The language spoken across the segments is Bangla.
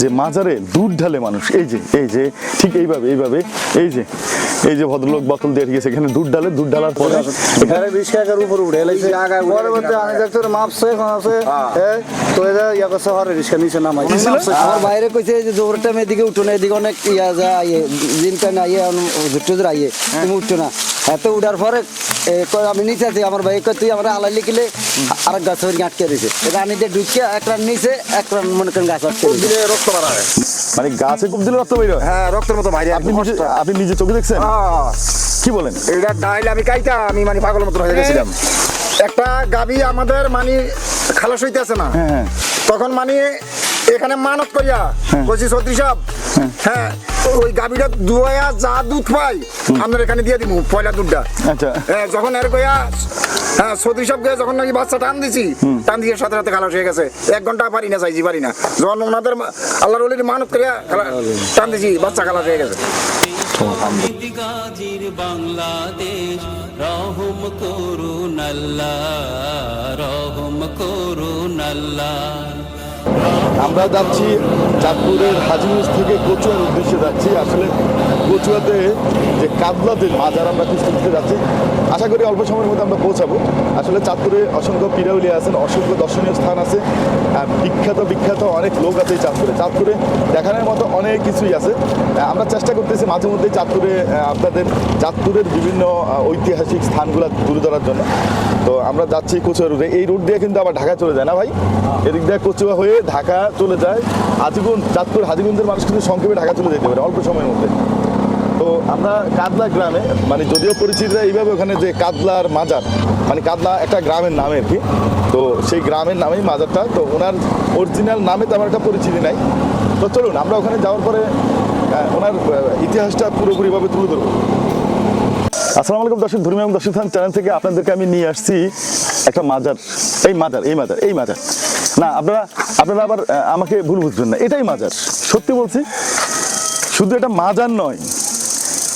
যে মাজারে দুধ ঢালে মানুষ এই যে এই যে ঠিক এইভাবে এইভাবে এই যে এই যে ভদ্রলোক বোতল দিয়ে গেছে এখানে দুধ ঢালে দুধ ঢালার পরে এখানে বিশ টাকার উপর উঠে এলাইছে পরবর্তী আমি দেখতে মাপছে এখন আছে। এ, তো এরা ইয়া করছে হরে রিক্সা নিচে নামাই। আমার বাইরে কইছে যে জোর টাইম এদিকে উঠো না এদিকে অনেক ইয়া যায় আইয়ে দিন কান আইয়ে জুট্টুদের আইয়ে। তুমি উঠছো না। এত উঠার পরে আমি নিচে আছি আমার ভাই তুই আমার আলাই লিখিলে আর গাছ আটকে দিছে। এটা আমি দিয়ে ঢুকে এক রান নিচে এক রান মনে করেন গাছ আটকে দিলে রক্ত বাড়ায় মানে গাছে খুব দিলে রক্ত বের হ্যাঁ রক্তের মতো বাইরে আপনি আপনি নিজে চোখে দেখছেন? কি বলেন? এটা ডাইল আমি কাইটা আমি মানে পাগল মতো হয়ে গেছিলাম। একটা গাবি আমাদের মানে খালাস হইতে আছে না। হ্যাঁ হ্যাঁ। তখন মানে এখানে মানত করিয়া চৌত্রিশ সাহেব হ্যাঁ ওই গাবিটা দুয়া যা দুধ পাই আপনার এখানে দিয়ে দিব পয়লা দুধটা। আচ্ছা। হ্যাঁ, যখন এর কইয়া হ্যাঁ চৌত্রিশ সাহেবকে যখন নাকি বাচ্চা টান দিছি টান দিয়ে সাথে সাথে খালাস হয়ে গেছে। এক ঘণ্টা পারি না চাইছি পারি না। যখন ওনাদের আল্লাহর অলির মানত খালা- টান দিছি বাচ্চা খালাস হয়ে গেছে। গাজীর বাংলাদেশ রহম করুন আল্লাহ রহম করুন আল্লাহ। আমরা যাচ্ছি চাঁদপুরের হাজিগঞ্জ থেকে কচুয়ার উদ্দেশ্যে যাচ্ছি। আসলে কচুয়াতে যে কাদলাতে মাজার আমরা খুঁজতে খুঁজতে যাচ্ছি। আশা করি অল্প সময়ের মধ্যে আমরা পৌঁছাবো। আসলে চাঁদপুরে অসংখ্য পীরাউলিয়া আছেন, অসংখ্য দর্শনীয় স্থান আছে বিখ্যাত বিখ্যাত অনেক লোক আছে এই চাঁদপুরে। চাঁদপুরে দেখানোর মতো অনেক কিছুই আছে। আমরা চেষ্টা করতেছি মাঝে মধ্যে চাঁদপুরে আপনাদের চাঁদপুরের বিভিন্ন ঐতিহাসিক স্থানগুলো তুলে ধরার জন্য। তো আমরা যাচ্ছি কচুয়া রুটে। এই রুট দিয়ে কিন্তু আবার ঢাকা চলে যায় না ভাই? এদিক দিয়ে কচুয়া হয়ে ঢাকা চলে যায়। হাজিগঞ্জ চাঁদপুর হাজিগঞ্জের মানুষ কিন্তু সংক্ষেপে ঢাকা চলে যেতে পারে, অল্প সময়ের মধ্যে। তো আমরা কাদলা গ্রামে মানে যদিও পরিচিতরা এইভাবে ওখানে যে কাদলার মাজার মানে কাদলা একটা গ্রামের নামে আর কি, তো সেই গ্রামের নামেই মাজারটা, তো ওনার অরিজিনাল নামে তেমন একটা পরিচিতি নাই। তো চলুন, আমরা ওখানে যাওয়ার পরে ওনার ইতিহাসটা পুরোপুরিভাবে তুলে ধরবো। আসসালামু আলাইকুম দর্শক ধর্মী এবং দর্শক চ্যানেল থেকে আপনাদেরকে আমি নিয়ে আসছি একটা মাজার। এই মাজার এই মাজার এই মাজার। না, আপনারা আপনারা আবার আমাকে ভুল বুঝবেন না। এটাই মাজার। সত্যি বলছি, শুধু এটা মাজার নয়,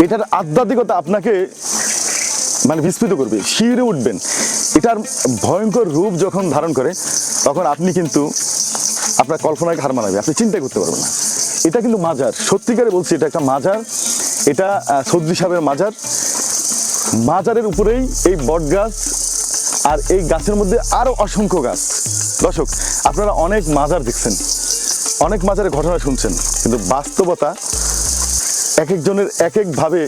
এটার আধ্যাত্মিকতা আপনাকে মানে বিস্মিত করবে শিরে উঠবেন। এটার ভয়ঙ্কর রূপ যখন ধারণ করে, তখন আপনি কিন্তু আপনার কল্পনায় হার মানাবে, আপনি চিন্তা করতে পারবেন না। এটা কিন্তু মাজার। সত্যিকারে বলছি, এটা একটা মাজার, এটা সদ্রি সাহেবের মাজার। মাজারের উপরেই এই বট গাছ আর এই গাছের মধ্যে আরও অসংখ্য গাছ। দর্শক, আপনারা অনেক মাজার দেখছেন, অনেক মাজারের ঘটনা শুনছেন, কিন্তু বাস্তবতা এক একজনের এক একভাবে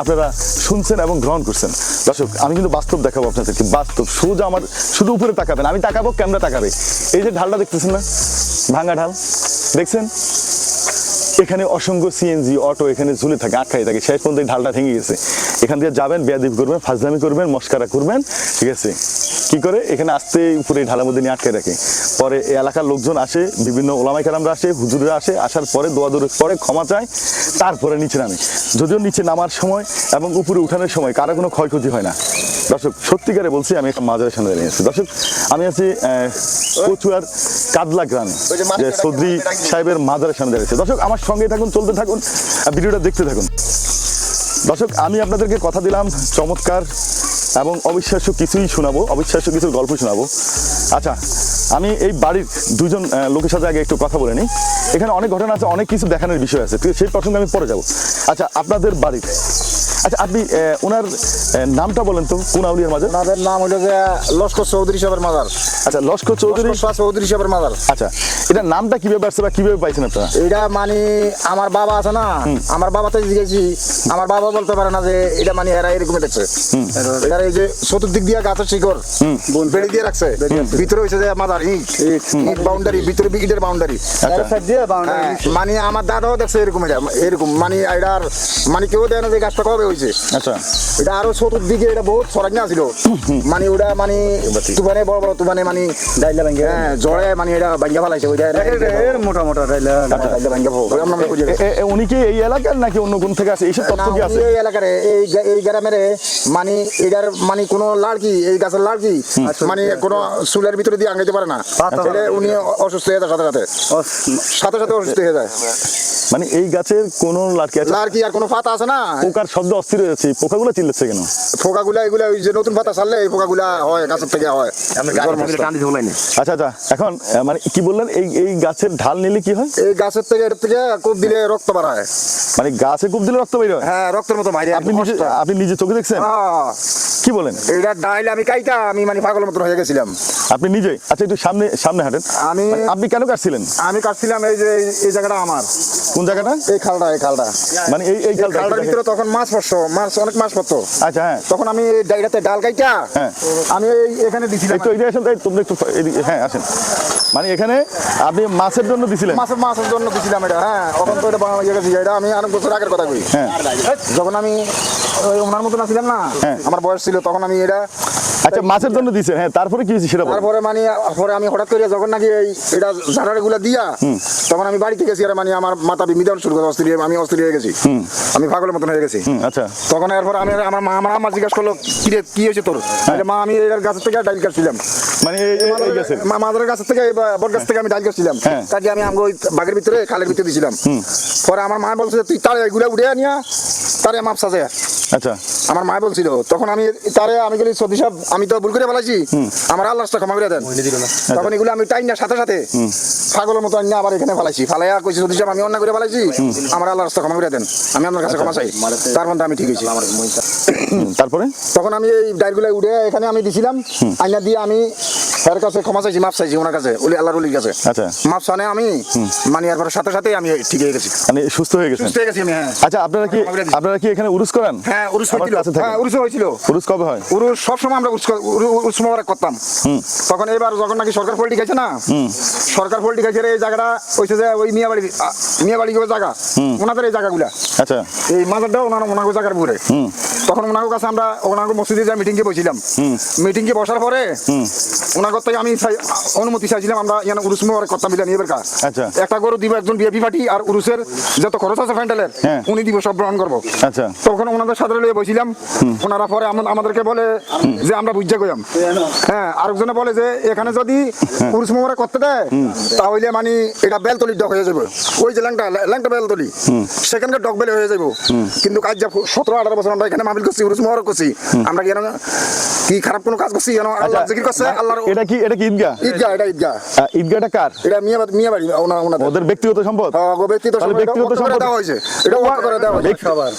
আপনারা শুনছেন এবং গ্রহণ করছেন। দর্শক, আমি কিন্তু বাস্তব দেখাবো আপনাদেরকে, বাস্তব, সোজা আমার, শুধু উপরে তাকাবেন, আমি তাকাবো ক্যামেরা তাকাবে। এই যে ঢালটা দেখতেছেন না? ভাঙা ঢাল। দেখছেন? এখানে অসংখ্য সিএনজি অটো এখানে ঝুলে থাকে আটকাই থাকে, শেষ পর্যন্ত ঢালটা ভেঙে গেছে। এখান দিয়ে যাবেন, বেয়াদিব করবেন, ফাজলামি করবেন, মস্কারা করবেন, ঠিক আছে? কি করে? এখানে আসতে উপরে ঢালার মধ্যে নিয়ে আটকে রাখে। পরে এই এলাকার লোকজন আসে, বিভিন্ন ওলামাই কালামরা আসে, হুজুররা আসে, আসার পরে দোয়া দৌড় পরে ক্ষমা চায়, তারপরে নিচে নামে। যদিও নিচে নামার সময় এবং উপরে উঠানোর সময় কারও কোনো ক্ষয়ক্ষতি হয় না। দর্শক, সত্যিকারে বলছি, আমি একটা মাজারের সামনে দাঁড়িয়ে আছি। দর্শক, আমি আছি কচুয়ার কাদলা গ্রামে, যে চৌধুরী সাহেবের মাজারের সামনে দাঁড়িয়েছে দর্শক, আমার সঙ্গে থাকুন, চলতে থাকুন ভিডিওটা দেখতে থাকুন। দর্শক, আমি আপনাদেরকে কথা দিলাম, চমৎকার এবং অবিশ্বাস্য কিছুই শোনাবো, অবিশ্বাস্য কিছু গল্প শোনাবো। আচ্ছা আমি এই বাড়ির দুজন লোকের সাথে আগে একটু কথা বলে নিই। এখানে অনেক ঘটনা আছে, অনেক কিছু দেখানোর বিষয় আছে? সেই প্রসঙ্গে আমি পরে যাব। আচ্ছা আপনাদের বাড়ির আচ্ছা আপনি ওনার নামটা বলেন তো কোন আউলিয়ার মাঝে ওনাদের নাম হলো যে লস্কর চৌধুরী সাহেবের মাজার। আচ্ছা লস্কর চৌধুরী চৌধুরী সাহেবের মাজার। আচ্ছা এটা নামটা কীভাবে আসছে বা কীভাবে পাইছেন আপনারা? এটা মানে আমার বাবা আছে না আমার বাবা তো জিজ্ঞেসি আমার বাবা বলতে পারে না যে এটা মানে এরা এরকম দেখছে। এটা এই যে চতুর্দিক দিয়ে গাছের শিকড় বেড়ে দিয়ে রাখছে। ভিতরে হয়েছে যে মাদার ইট। ইট বাউন্ডারি ভিতরে ইটের বাউন্ডারি আচ্ছা। মানে আমার দাদাও দেখছে এরকম এটা এরকম। মানে এটার মানে কেউ দেয় না যে গাছটা কবে হয়েছে আচ্ছা। এটা আরও চতুর্দিকে এটা বহুত সরাক না ছিল মানে ওটা মানে তুফানে বড় বড় তুফানে মানে ডাইলা ভাঙ্গে হ্যাঁ জড়ে মানে এটা ভাঙ্গা ফেলাইছে ওইটা মোটা মোটা ডাইলা ডাইলা ভাঙ্গা উনি কি এই এলাকার নাকি অন্য কোন থেকে আসে এইসব তথ্য কি আছে? এই এলাকার এই এই গ্রামের মানে এটার মানে কোন লাড়কি এই গাছের লাড়কি মানে কোন চুলের ভিতরে দিয়ে আঙ্গাইতে পারে না। উনি অসুস্থ হয়ে যায় সাথে সাথে। সাথে সাথে অসুস্থ হয়ে যায়। মানে এই গাছের কোন লাটকে আছে? লাড়কি আর কোন পাতা আছে না। পোকার শব্দ অস্থির হয়ে যাচ্ছে পোকাগুলো চিল্লাচ্ছে কেন? পোকাগুলা এগুলা ওই যে নতুন পাতা ছাড়লে এই পোকাগুলা হয় গাছের থেকে হয়। আচ্ছা আচ্ছা এখন মানে কি বললেন এই এই গাছের ঢাল নিলে কি হয়? এই গাছের থেকে এর থেকে কোপ দিলে রক্ত বাড়ায় মানে গাছে খুব দিলে রক্ত বের হয়? হ্যাঁ রক্তের মতো বাইরে আপনি নিজে আপনি নিজে চোখে দেখছেন? কি বলেন? এটা ডাইল আমি কাইটা আমি মানে পাগল মতো হয়ে গেছিলাম। আপনি নিজে আচ্ছা একটু সামনে সামনে হাঁটেন। আমি- মানে আপনি কেন কাটছিলেন? আমি কাটছিলাম এই যে এই জায়গাটা আমার। কোন জায়গাটা? এই খালটা এই খালটা। মানে এই এই খালটা খালটার ভিতরে তখন মাছ পড়ছো মাছ অনেক মাছ পড়তো। আচ্ছা হ্যাঁ। তখন আমি ডাইরাতে ডাল কাইটা হ্যাঁ। আমি এই এখানে দিছিলাম। একটু এদিকে আসেন তাই তোমরা একটু হ্যাঁ আসেন। মানে এখানে আপনি মাছের জন্য দিছিলেন। মাছের মাছের জন্য দিছিলাম এটা হ্যাঁ। এখন তো এটা বাংলা জায়গা আমি অনেক বছর আগের কথা কই। হ্যাঁ। যখন আমি ওনার মতন ছিলাম না? হ্যাঁ। আমার বয়স ছিল তখন আমি এটা আচ্ছা মাছের জন্য দিছেন হ্যাঁ তারপরে কি হয়েছে সেটা তারপরে মানে পরে আমি হঠাৎ করে যখন নাকি এই এটা ঝাড়ারে গুলা দিয়া তখন আমি বাড়িতে গেছি আর মানে আমার মাথা বিমিদান শুরু করে অস্থির আমি অস্থির হয়ে গেছি। আমি পাগলের মতন হয়ে গেছি। আচ্ছা। তখন এরপর আমি আমার মা আমার আমার জিজ্ঞাসা করল কি রে কি হয়েছে তোর? মা আমি এর গাছের থেকে ডাইল কাটছিলাম। মানে মা মাদারের গাছের থেকে বট গাছ থেকে আমি ডাইল কাটছিলাম। হ্যাঁ। কাটিয়ে আমি আমাকে ওই বাগের ভিতরে খালের ভিতরে দিছিলাম। পরে আমার মা বলছে তুই তারে এগুলা উঠে আনিয়া তারে মাপ সাজে আচ্ছা। আমার মা বলছিল তখন আমি তারে আমি বলি সত্যি সাহেব আমি তো ভুল করে ফেলাইছি। আমার আল্লাহ ক্ষমা করে দেন। তখন এগুলো আমি টাইম না সাথে সাথে পাগলের মতো আনিয়া আবার এখানে ফেলাইছি। ফালাইয়া কইছি সত্যি সাহেব আমি অন্য করে ফেলাইছি। আমার আল্লাহ ক্ষমা করে দেন। আমি আপনার কাছে ক্ষমা চাই। তার মধ্যে আমি ঠিক হয়েছি। তারপরে? তখন আমি এই ডাইরগুলো উঠে এখানে আমি দিছিলাম। আইনা দিয়ে আমি এর কাছে ক্ষমা চাইছি মাপ চাইছি ওনার কাছে। ওলি আল্লাহর কাছে। আচ্ছা। মাপ চানে আমি মানে এরপর সাথে সাথে আমি ঠিক হয়ে গেছি। মানে সুস্থ হয়ে গেছেন? সুস্থ হয়ে গেছি আমি হ্যাঁ। আচ্ছা আপনারা কি আপনারা কি এখানে উরুস করান? হ্যাঁ উরুস হয়েছিল। হ্যাঁ উরুস হয়েছিল। উরুস কবে হয়? উরুস সবসময় আমরা উরুস উরুস মোবারক করতাম। তখন এবার যখন নাকি সরকার পোল্ট্রি খাইছে না সরকার এই জায়গাটা হয়েছে যে ওই মিয়াবাড়ি মিয়াবাড়ি জায়গা। ওনাদের এই জায়গাগুলা। আচ্ছা। এই মাজারটা ওনার ওনাগো জায়গার তখন ওনাগো কাছে আমরা ওনাগো মসজিদে যা মিটিংকে বসছিলাম। মিটিংকে বসার পরে ওনাগর থেকে আমি অনুমতি চাইছিলাম আমরা ইয়ান উরুস মোবারক করতাম বিলা নিয়ে বেরকা। আচ্ছা। একটা গরু দিব একজন বিএপি পার্টি আর উরুসের যত খরচ আছে ফ্যান্ডেলের হ্যাঁ। উনি দিব সব গ্রহণ করব। আচ্ছা। তখন ওনাদের সাথে লইয়ে বসছিলাম ওনারা পরে আমাদেরকে বলে যে আমরা বুঝতে গেলাম হ্যাঁ আরেকজনে বলে যে এখানে যদি পুরুষ মোমরা করতে দেয় তাহলে মানে এটা বেলতলি ডক হয়ে যাবে ওই যে ল্যাংটা ল্যাংটা বেলতলি সেখানকার ডক বেলে হয়ে যাব কিন্তু কাজ যা সতেরো আঠারো বছর আমরা এখানে মামিল করছি পুরুষ মোহর করছি। আমরা কি খারাপ কোনো কাজ করছি আল্লাহ জিকির করছে আল্লাহর এটা কি এটা কি ঈদগাহ? ঈদগাহ এটা ঈদগাহ। ঈদগাহটা কার? এটা মিয়া মিয়া বাড়ি ওনা- ওনা ওদের ব্যক্তিগত সম্পদ? হ্যাঁ, ব্যক্তিগত সম্পদ, ব্যক্তিগত সম্পদ- দেওয়া হয়েছে। এটা ওয়াক্ফ করে দেওয়া হয়েছে সবার।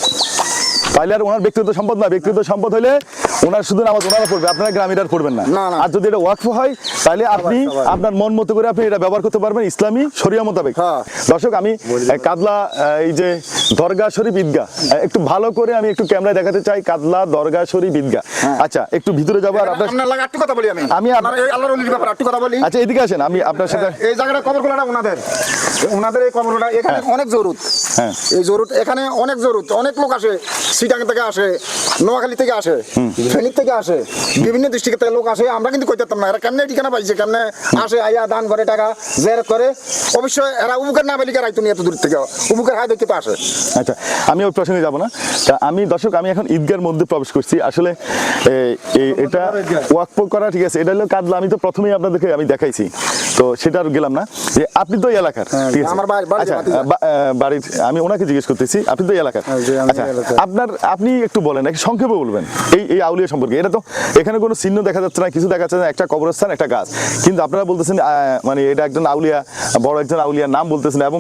তাহলে আর ওনার ব্যক্তিগত সম্পদ না ব্যক্তিগত সম্পদ হলে ওনার শুধু নামাজ ওনারা পড়বে আপনারা গ্রামীণ আর পড়বেন না। আর যদি এটা ওয়াকফ হয় তাহলে আপনি আপনার মন মতো করে আপনি এটা ব্যবহার করতে পারবেন ইসলামী শরিয়া মোতাবেক। হ্যাঁ। দর্শক আমি কাদলা এই যে দরগা শরীফ ঈদগাহ আহ, একটু ভালো করে আমি একটু ক্যামেরায় দেখাতে চাই কাদলা দরগা শরীফ ঈদগাহ। আচ্ছা একটু ভিতরে যাব আর আপনার লাগে আটটু কথা বলি আমি। আমি আল্লাহর অলির ব্যাপারে আটটু কথা বলি। আচ্ছা এদিকে আসেন আমি আপনার সাথে এই জায়গাটা কবরগুলাটা ওনাদের। ওনাদের এই কবরগুলা এখানে অনেক জরুত হ্যাঁ। এই জরুত এখানে অনেক জরুত অনেক লোক আসে সিটাং থেকে আসে নোয়াখালী থেকে আসে ফেনীর থেকে আসে বিভিন্ন ডিস্ট্রিক্ট থেকে লোক আসে। আমরা কিন্তু কইতে পারতাম না এরা কেমনে ঠিকানা পাইছে কেমনে আসে আইয়া দান করে টাকা জেরত করে। অবশ্যই এরা উপকার না পেলে রাইতো এত দূর থেকে উপকার হায় দেখতে আসে। আচ্ছা আমি ওই প্রসঙ্গে যাব না। তা আমি দর্শক আমি এখন ঈদগার মধ্যে প্রবেশ করছি। আসলে এটা ওয়াকফ করা ঠিক আছে। এটা হলো কাদলা আমি তো প্রথমেই আপনাদেরকে আমি দেখাইছি। তো সেটা আর গেলাম না। যে আপনি তো এই এলাকার। ঠিক আছে। আমার বাড়ি- বাড়ি আচ্ছা বাড়ির আমি ওনাকে জিজ্ঞেস করতেছি আপনি তো এলাকার। হ্যাঁ, আচ্ছা এলাকার। আপনার আপনি একটু বলেন সংক্ষেপে বলবেন এই এই আউলিয়া সম্পর্কে। এটা তো এখানে কোনো চিহ্ন দেখা যাচ্ছে না কিছু দেখা যাচ্ছে না একটা কবরস্থান একটা গাছ। কিন্তু আপনারা বলতেছেন মানে এটা একজন আউলিয়া বড় একজন আউলিয়ার নাম বলতেছেন এবং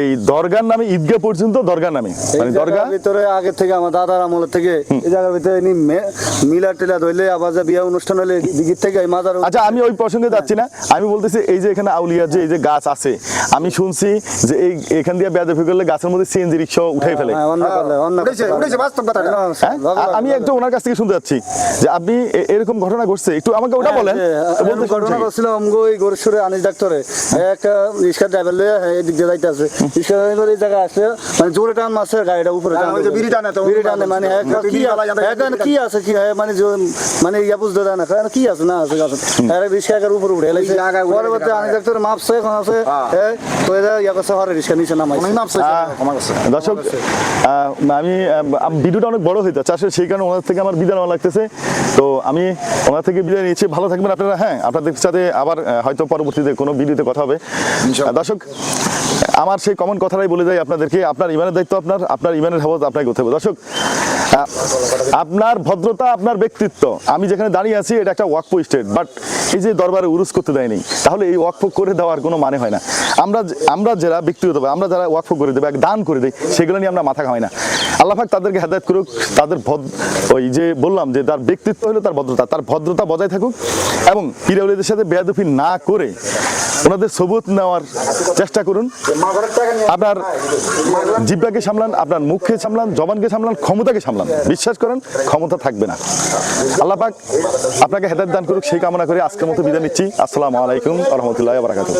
এই দরগার নামে ঈদগাহ পর্যন্ত দরগার নামে। মানে দরগা ভিতরে আগে থেকে আমার দাদার আমলের থেকে এই জায়গার ভিতরে মিলা টিলা ধরলে আবার যে বিয়ে অনুষ্ঠান হলে দিঘির থেকে মাজার আচ্ছা আমি ওই প্রসঙ্গে যাচ্ছি না। আমি বলতেছি এই যে এখানে আউলিয়া যে এই যে গাছ আছে আমি শুনছি যে এই এখান দিয়ে বেয়াদফি করলে গাছের মধ্যে সিএনজি রিক্সা উঠাই ফেলে। হ্যাঁ। হ্যাঁ? আ- আমি একটু ওনার কাছ থেকে শুনতে যাচ্ছি যে আপনি এরকম ঘটনা ঘটছে। একটু আমাকে ওটা বলেন। হ্যাঁ, ঘটনা আমগো গরুসুরে আনিস ডাক্তারে। একটা রিক্সা ড্রাইভার লয়ে এই দিক দিয়ে যাইতে আছে রিক্সা ড্রাইভার এই জায়গায় আসে মানে জোরে টান মারছে গাড়িটা উপরে হ্যাঁ, টান বিড়ি টানে তো, বিড়ি টানে মানে কি আছে কি মানে মানে ইয়া বুঝতে দেয় না কি আছে না আছে গাছ রিক্সা উপরে উঠে পরবর্তী আনিস ডাক্তার মাপছে এখন আছে হ্যাঁ। তো দর্শক আমি ভিডিওটা অনেক বড় হয়ে যাচ্ছে সেই কারণে ওনার থেকে আমার বিদায় নেওয়া লাগতেছে। তো আমি ওনার থেকে বিদায় নিয়েছি ভালো থাকবেন আপনারা হ্যাঁ আপনাদের সাথে আবার হয়তো পরবর্তীতে কোনো ভিডিওতে কথা হবে। দর্শক আমার সেই কমন কথাটাই বলে যাই আপনাদেরকে, আপনার ইমানের দায়িত্ব আপনার আপনার ইমানের হেফাজত আপনাকে করতে হবে। দর্শক আপনার ভদ্রতা, আপনার ব্যক্তিত্ব, আমি যেখানে দাঁড়িয়ে আছি, এটা একটা ওয়াকফ স্টেট বাট এই যে দরবারে উরুস করতে দেয়নি, তাহলে এই ওয়াকফ করে দেওয়ার কোনো মানে হয় না। আমরা আমরা যারা ব্যক্তিগতভাবে আমরা যারা ওয়াকফ করে দেবো দান করে দিই, সেগুলো নিয়ে আমরা মাথা খাওয়াই না। আল্লাহ পাক তাদেরকে হেদায়ত করুক, তাদের ভদ, ওই যে বললাম যে তার ব্যক্তিত্ব হলো তার ভদ্রতা তার ভদ্রতা বজায় থাকুক, এবং পিরাউলিদের সাথে বেয়াদফি না করে ওনাদের সবুত নেওয়ার চেষ্টা করুন। আপনার জিব্বাকে সামলান, আপনার মুখকে সামলান, জবানকে সামলান, ক্ষমতাকে সামলান। বিশ্বাস করেন, ক্ষমতা থাকবে না। আল্লাহ পাক আপনাকে হেদায়ত দান করুক, সেই কামনা করে আজকের মতো বিদায় নিচ্ছি। আসসালামু আলাইকুম রহমতুল্লাহ বারাকাতুহ।